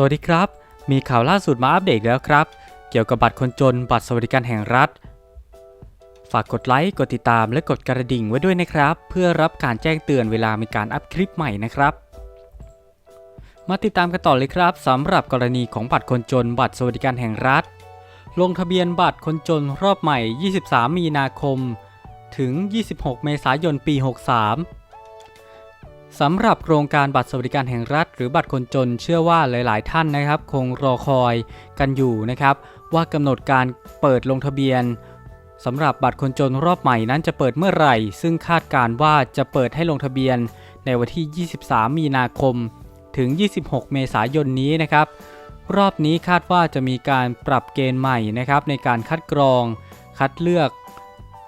สวัสดีครับ มีข่าวล่าสุดมาอัปเดตแล้วครับ เกี่ยวกับบัตรคนจนบัตรสวัสดิการแห่งรัฐ ฝากกดไลค์ กดติดตามและกดกระดิ่งไว้ด้วยนะครับ เพื่อรับการแจ้งเตือนเวลามีการอัพคลิปใหม่นะครับ มาติดตามกันต่อเลยครับสำหรับกรณีของบัตรคนจน บัตรสวัสดิการแห่งรัฐ ลงทะเบียนบัตรคนจนรอบใหม่ 23 มีนาคม ถึง 26 เมษายน ปี 63 สำหรับโครงการบัตรสวัสดิการแห่งรัฐ หรือบัตรคนจนเชื่อว่าหลาย ๆ ท่านนะครับ คงรอคอยกันอยู่นะครับ ว่ากำหนดการเปิดลงทะเบียนสำหรับบัตรคนจนรอบใหม่นั้นจะเปิดเมื่อไหร่ ซึ่งคาดการณ์ว่าจะเปิดให้ลงทะเบียนในวันที่ 23 มีนาคม ถึง 26 เมษายนนี้นะครับ รอบนี้คาดว่าจะมีการปรับเกณฑ์ใหม่นะครับ ในการคัดกรอง คัดเลือก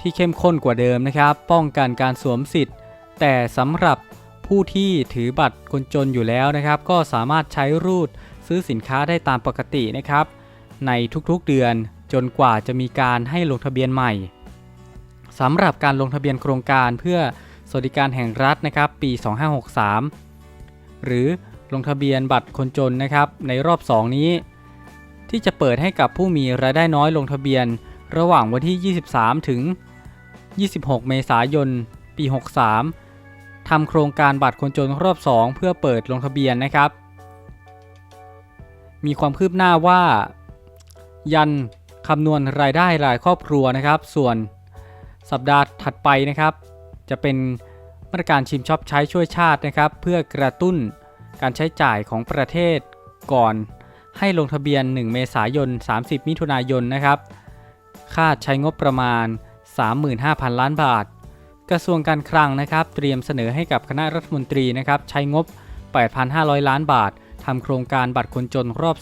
ที่เข้มข้นกว่าเดิมนะครับ ป้องกันการสวมสิทธิ์ แต่สำหรับ ผู้ที่ถือบัตรคนจนอยู่แล้วนะครับ ก็สามารถใช้รูดซื้อสินค้าได้ตามปกตินะครับ ในทุกๆเดือนจนกว่าจะมีการให้ลงทะเบียนใหม่สำหรับการลงทะเบียนโครงการเพื่อสวัสดิการแห่งรัฐนะครับ ปี 2563 หรือลงทะเบียนบัตรคนจนนะครับ ในรอบ 2 นี้ ที่จะเปิดให้กับผู้มีรายได้น้อยลงทะเบียน ระหว่างวันที่ 23 ถึง 26 เมษายน ปี 63 ทำโครงการบัตรคนจนรอบ 2 เพื่อเปิดลงทะเบียนนะครับ มีความคืบหน้าว่า ยันคำนวณรายได้รายครอบครัวนะครับ ส่วนสัปดาห์ถัดไปนะครับ จะเป็นมาตรการชิมช็อปใช้ช่วยชาตินะครับ เพื่อกระตุ้นการใช้จ่ายของประเทศก่อนให้ลงทะเบียน 1 เมษายน 30 มิถุนายนนะครับ คาดใช้งบประมาณ 35,000 ล้านบาท กระทรวงการคลังนะครับ เตรียมเสนอให้กับคณะรัฐมนตรีนะครับใช้งบ 8,500 ล้านบาททำโครงการบัตรคนจนรอบ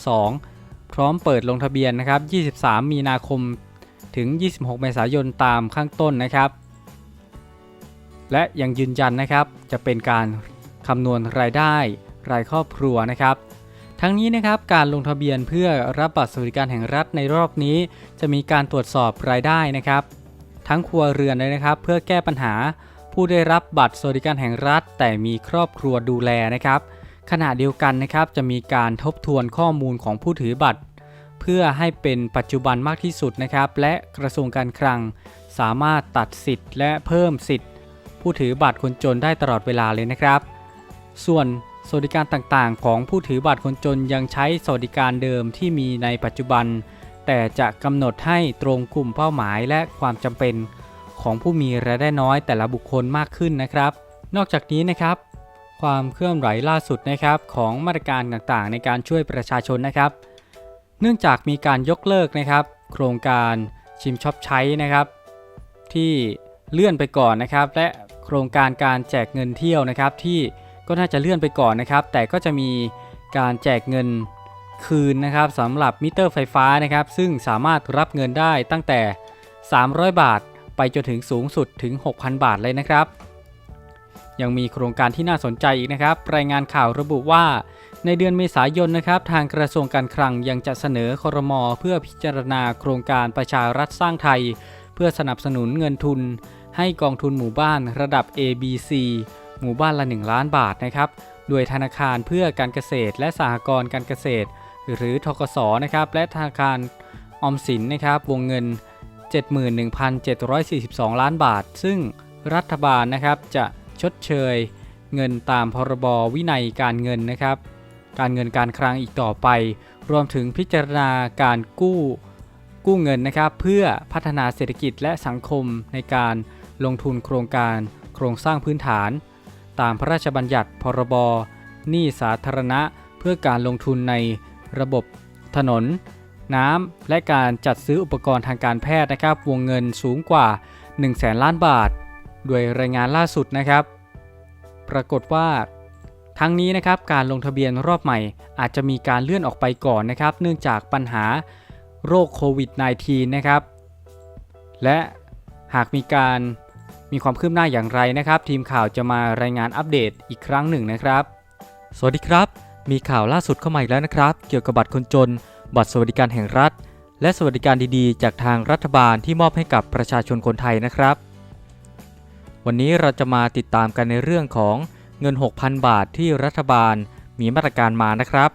2 พร้อมเปิดลงทะเบียนนะครับ 23 มีนาคมถึง 26 เมษายนตามข้างต้นนะครับ และยังยืนยันนะครับจะเป็นการคำนวณรายได้ รายครอบครัวนะครับ ทั้งนี้นะครับการลงทะเบียนเพื่อรับบัตรสวัสดิการแห่งรัฐในรอบนี้ จะมีการตรวจสอบรายได้นะครับ ทั้งครัวเรือนเลยนะครับ เพื่อแก้ปัญหาผู้ได้รับบัตรสวัสดิการแห่งรัฐ แต่มีครอบครัวดูแลนะครับ ขณะเดียวกันนะครับจะมีการทบทวนข้อมูลของผู้ถือบัตร เพื่อให้เป็นปัจจุบันมากที่สุดนะครับ และกระทรวงการคลัง สามารถตัดสิทธิ์และเพิ่มสิทธิ์ ผู้ถือบัตรคนจนได้ตลอดเวลาเลยนะครับ ส่วนสวัสดิการต่างๆ ของผู้ถือบัตรคนจนยังใช้สวัสดิการเดิมที่มีในปัจจุบัน แต่จะกำหนดให้ตรงกลุ่มเป้าหมายและความจำเป็นของผู้มีรายได้น้อยแต่ละบุคคลมากขึ้นนะครับ นอกจากนี้นะครับ ความเคลื่อนไหวล่าสุดนะครับของมาตรการต่างๆ ในการช่วยประชาชนนะครับ เนื่องจากมีการยกเลิกนะครับ โครงการชิมช็อปใช้นะครับ ที่เลื่อนไปก่อนนะครับ และโครงการการแจกเงินเที่ยวนะครับ ที่ก็น่าจะเลื่อนไปก่อนนะครับ แต่ก็จะมีการแจกเงิน คืนนะครับสำหรับมิเตอร์ไฟฟ้านะครับ ซึ่งสามารถรับเงินได้ตั้งแต่ 300 บาท ไปจนถึงสูงสุดถึง 6,000 บาทเลยนะครับ ยังมีโครงการที่น่าสนใจอีกนะครับ รายงานข่าวระบุว่า ในเดือนเมษายนนะครับ ทางกระทรวงการคลังยังจะเสนอครมเพื่อพิจารณาโครงการประชารัฐสร้างไทย เพื่อสนับสนุนเงินทุน ให้กองทุนหมู่บ้านระดับ ABC หมู่บ้านละ 1 ล้านบาทนะครับ โดยธนาคารเพื่อการเกษตรและสหกรณ์การเกษตร หรือทกสนะครับและธนาคารออมสินนะครับวงเงิน 71,742 ล้านบาท ซึ่งรัฐบาลนะครับจะชดเชยเงินตามพรบวินัยการเงินนะครับ การเงินการคลังอีกต่อไป รวมถึงพิจารณาการกู้กู้เงินนะครับ เพื่อพัฒนาเศรษฐกิจและสังคมในการลงทุนโครงการโครงสร้างพื้นฐาน ตามพระราชบัญญัติพรบหนี้สาธารณะ เพื่อการลงทุนใน ระบบถนน น้ำ และการจัดซื้ออุปกรณ์ทางการแพทย์นะครับ วงเงินสูงกว่า 1 0 0 0 0แสนล้านบาท โดยรายงานล่าสุดนะครับ ปรากฏว่า ทั้งนี้นะครับการลงทะเบียนรอบใหม่ อาจจะมีการเลื่อนออกไปก่อนนะครับ เนื่องจากปัญหาโรคโควิด -19 นะครับ และหากมีการมีความคืบหน้าอย่างไรนะครับ ทีมข่าวจะมารายงานอัปเดตอีกครั้งหนึ่งนะครับ สวัสดีครับ มีข่าวล่าสุดเข้ามาอีกแล้วนะครับ เกี่ยวกับบัตรคนจน บัตรสวัสดิการแห่งรัฐ และสวัสดิการดีๆ จากทางรัฐบาลที่มอบให้กับประชาชนคนไทยนะครับ วันนี้เราจะมาติดตามกันในเรื่องของเงิน 6,000 บาทที่รัฐบาลมีมาตรการมานะครับ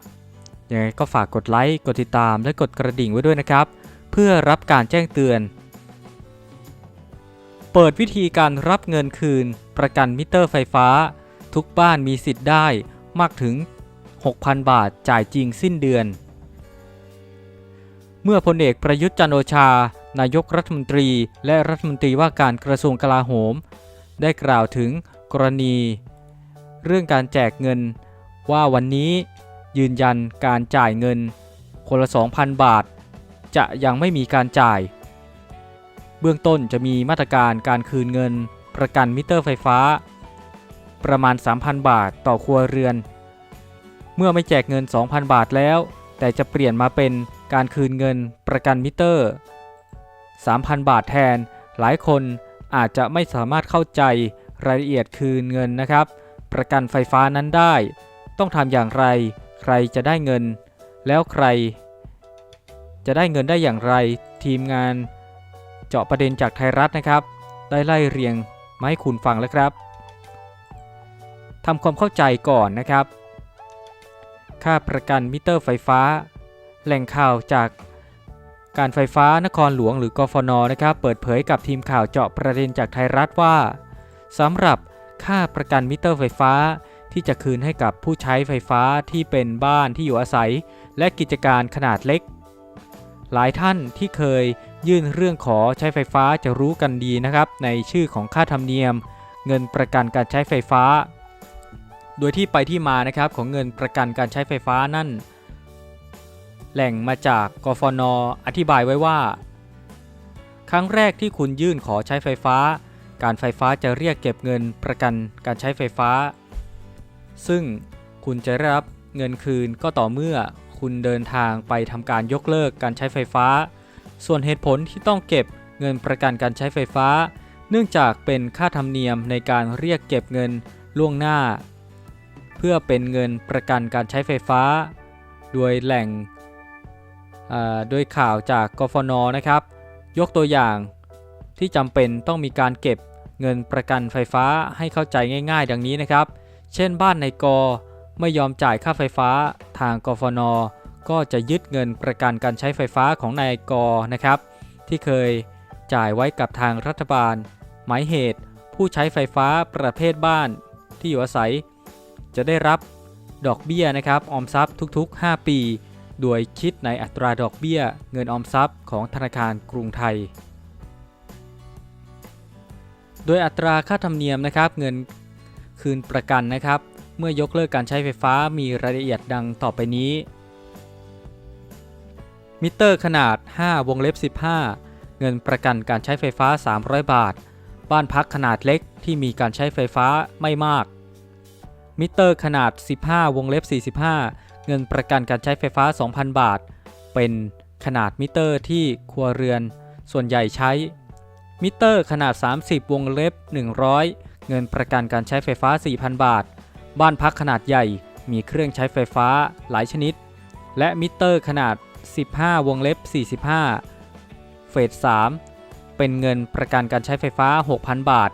ยังไงก็ฝากกดไลค์กดติดตามและกดกระดิ่งไว้ด้วยนะครับ เพื่อรับการแจ้งเตือน เปิดวิธีการรับเงินคืน ประกันมิเตอร์ไฟฟ้า ทุกบ้านมีสิทธิ์ได้มากถึง 6,000 บาทจ่ายจริงสิ้นเดือน เมื่อพลเอกประยุทธ์จันโอชา นายกรัฐมนตรีและรัฐมนตรีว่าการกระทรวงกลาโหม ได้กล่าวถึงกรณี เรื่องการแจกเงิน ว่าวันนี้ยืนยันการจ่ายเงิน คนละ 2,000 บาท จะยังไม่มีการจ่าย เบื้องต้นจะมีมาตรการการคืนเงิน ประกันมิเตอร์ไฟฟ้า ประมาณ 3,000 บาทต่อครัวเรือน เมื่อไม่แจกเงิน 2,000 บาทแล้ว แต่จะเปลี่ยนมาเป็นการคืนเงินประกันมิเตอร์ 3,000 บาทแทน หลายคนอาจจะไม่สามารถเข้าใจรายละเอียดคืนเงินนะครับ ประกันไฟฟ้านั้นได้ ต้องทำอย่างไร ใครจะได้เงิน แล้วใคร จะได้เงินได้อย่างไร ทีมงานเจาะประเด็นจากไทยรัฐนะครับ ได้ไล่เรียงมาให้คุณฟังแล้วครับทำความเข้าใจก่อนนะครับ ค่าประกันมิเตอร์ไฟฟ้า แหล่งข่าวจากการไฟฟ้านครหลวงหรือกฟนนะครับเปิดเผยกับทีมข่าวเจาะประเด็นจากไทยรัฐว่าสำหรับค่าประกันมิเตอร์ไฟฟ้า ที่จะคืนให้กับผู้ใช้ไฟฟ้าที่เป็นบ้านที่อยู่อาศัย และกิจการขนาดเล็ก หลายท่านที่เคยยื่นเรื่องขอใช้ไฟฟ้าจะรู้กันดีนะครับ ในชื่อของค่าธรรมเนียม เงินประกันการใช้ไฟฟ้า โดยที่ไปที่มานะครับของเงินประกันการใช้ไฟฟ้านั่น แหล่งมาจากกฟนอธิบายไว้ว่า ครั้งแรกที่คุณยื่นขอใช้ไฟฟ้า การไฟฟ้าจะเรียกเก็บเงินประกันการใช้ไฟฟ้า ซึ่งคุณจะรับเงินคืนก็ต่อเมื่อคุณเดินทางไปทำการยกเลิกการใช้ไฟฟ้า ส่วนเหตุผลที่ต้องเก็บเงินประกันการใช้ไฟฟ้า เนื่องจากเป็นค่าธรรมเนียมในการเรียกเก็บเงินล่วงหน้า เพื่อเป็นเงินประกันการใช้ไฟฟ้า โดยแหล่งโดยข่าวจากกฟนนะครับ ยกตัวอย่างที่จำเป็นต้องมีการเก็บเงินประกันไฟฟ้าให้เข้าใจง่ายๆ ดังนี้นะครับ เช่นบ้านในกอไม่ยอมจ่ายค่าไฟฟ้าทางกฟน ก็จะยึดเงินประกันการใช้ไฟฟ้าของนายกนะครับ ที่เคยจ่ายไว้กับทางรัฐบาล หมายเหตุผู้ใช้ไฟฟ้าประเภทบ้านที่อยู่อาศัย จะได้รับดอกเบี้ยนะครับออมทรัพย์ทุกๆ 5 ปี โดยคิดในอัตราดอกเบี้ย เงินออมทรัพย์ของธนาคารกรุงไทย โดยอัตราค่าธรรมเนียมนะครับเงินคืนประกันนะครับ เมื่อยกเลิกการใช้ไฟฟ้ามีรายละเอียดดังต่อไปนี้ มิเตอร์ขนาด 5 วงเล็บ 15 เงินประกันการใช้ไฟฟ้า 300 บาท บ้านพักขนาดเล็กที่มีการใช้ไฟฟ้าไม่มาก มิเตอร์ขนาด 15 วงเล็บ 45 เงินประกันการใช้ไฟฟ้า 2,000 บาท เป็นขนาดมิเตอร์ที่ครัวเรือนส่วนใหญ่ใช้ มิเตอร์ขนาด 30 วงเล็บ 100 เงินประกันการใช้ไฟฟ้า 4,000 บาท บ้านพักขนาดใหญ่มีเครื่องใช้ไฟฟ้าหลายชนิด และมิเตอร์ขนาด 15 วงเล็บ 45 เฟส 3 เป็นเงินประกันการใช้ไฟฟ้า 6,000 บาท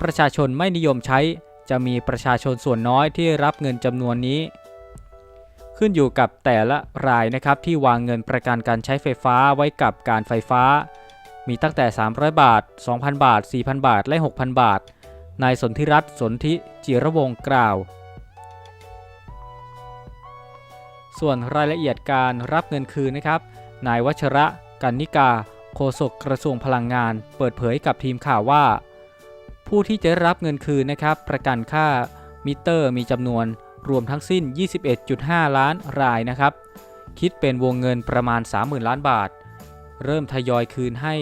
ประชาชนไม่นิยมใช้ จะมีประชาชนส่วนน้อยที่รับเงินจำนวนนี้ ขึ้นอยู่กับแต่ละรายนะครับที่วางเงินประกันการใช้ไฟฟ้าไว้กับการไฟฟ้า มีตั้งแต่ 300 บาท 2,000 บาท 4,000 บาท และ 6,000 บาท นายสนธิรัตน์สนธิจิรวงกล่าว ส่วนรายละเอียดการรับเงินคืนนะครับ นายวัชระ กันนิกา โฆษกกระทรวงพลังงาน เปิดเผยกับทีมข่าวว่า ผู้ที่จะรับเงินคืนนะครับ ประกันค่ามิเตอร์มีจำนวนรวมทั้งสิ้น 21.5 ล้านรายนะครับ คิดเป็นวงเงินประมาณ 30,000 ล้านบาท เริ่มทยอยคืนให้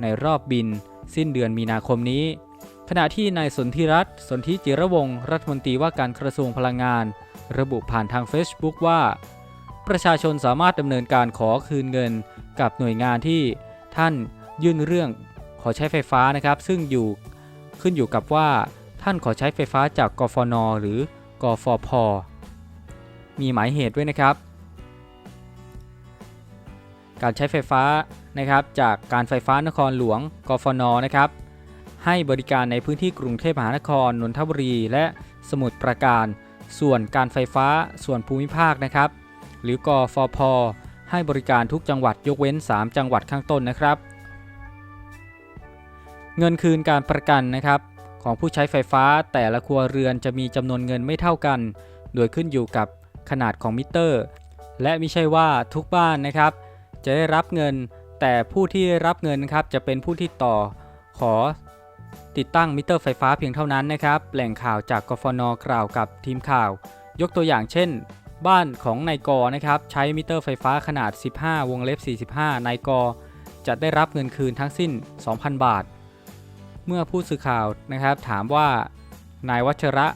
ในรอบบิน สิ้นเดือนมีนาคมนี้ ขณะที่นายสนธิรัตน์สนธิจิรวงศ์รัฐมนตรีว่าการกระทรวงพลังงาน ระบุผ่านทาง Facebook ว่า ประชาชนสามารถดำเนินการขอคืนเงินกับหน่วยงานที่ท่านยื่นเรื่องขอใช้ไฟฟ้านะครับ ซึ่งอยู่ ขึ้นอยู่กับว่าท่านขอใช้ไฟฟ้าจากกฟน หรือกฟพ มีหมายเหตุด้วยนะครับ การใช้ไฟฟ้านะครับจากการไฟฟ้านครหลวง กฟน นะครับ ให้บริการในพื้นที่กรุงเทพมหานคร นนทบุรี และสมุทรปราการ ส่วนการไฟฟ้าส่วนภูมิภาคนะครับ หรือกฟพ ให้บริการทุกจังหวัดยกเว้น 3 จังหวัดข้างต้นนะครับ เงินคืนการประกันนะครับ ของผู้ใช้ไฟฟ้าแต่ละครัวเรือนจะมีจำนวนเงินไม่เท่ากัน โดยขึ้นอยู่กับขนาดของมิเตอร์ และไม่ใช่ว่าทุกบ้านนะครับ จะได้รับเงิน แต่ผู้ที่รับเงินนะครับจะเป็นผู้ที่ต่อขอติดตั้งมิเตอร์ไฟฟ้าเพียงเท่านั้นนะครับ แหล่งข่าวจากกฟนกล่าวกับทีมข่าว ยกตัวอย่างเช่น บ้านของนายกนะครับใช้มิเตอร์ไฟฟ้าขนาด 15 วงเล็บ 45นายกจะได้รับเงินคืนทั้งสิ้น 2,000 บาท เมื่อผู้สื่อข่าวนะครับถามว่านายวัชระ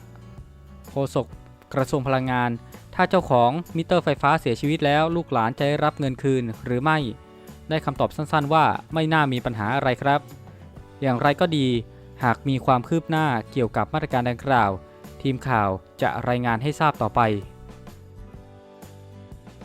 โฆษกกระทรวงพลังงาน ถ้าเจ้าของมิเตอร์ไฟฟ้าเสียชีวิตแล้วลูกหลานจะได้รับเงินคืนหรือไม่ ได้คำตอบสั้นๆว่าไม่น่ามีปัญหาอะไรครับ อย่างไรก็ดี หากมีความคืบหน้าเกี่ยวกับมาตรการดังกล่าว ทีมข่าวจะรายงานให้ทราบต่อไป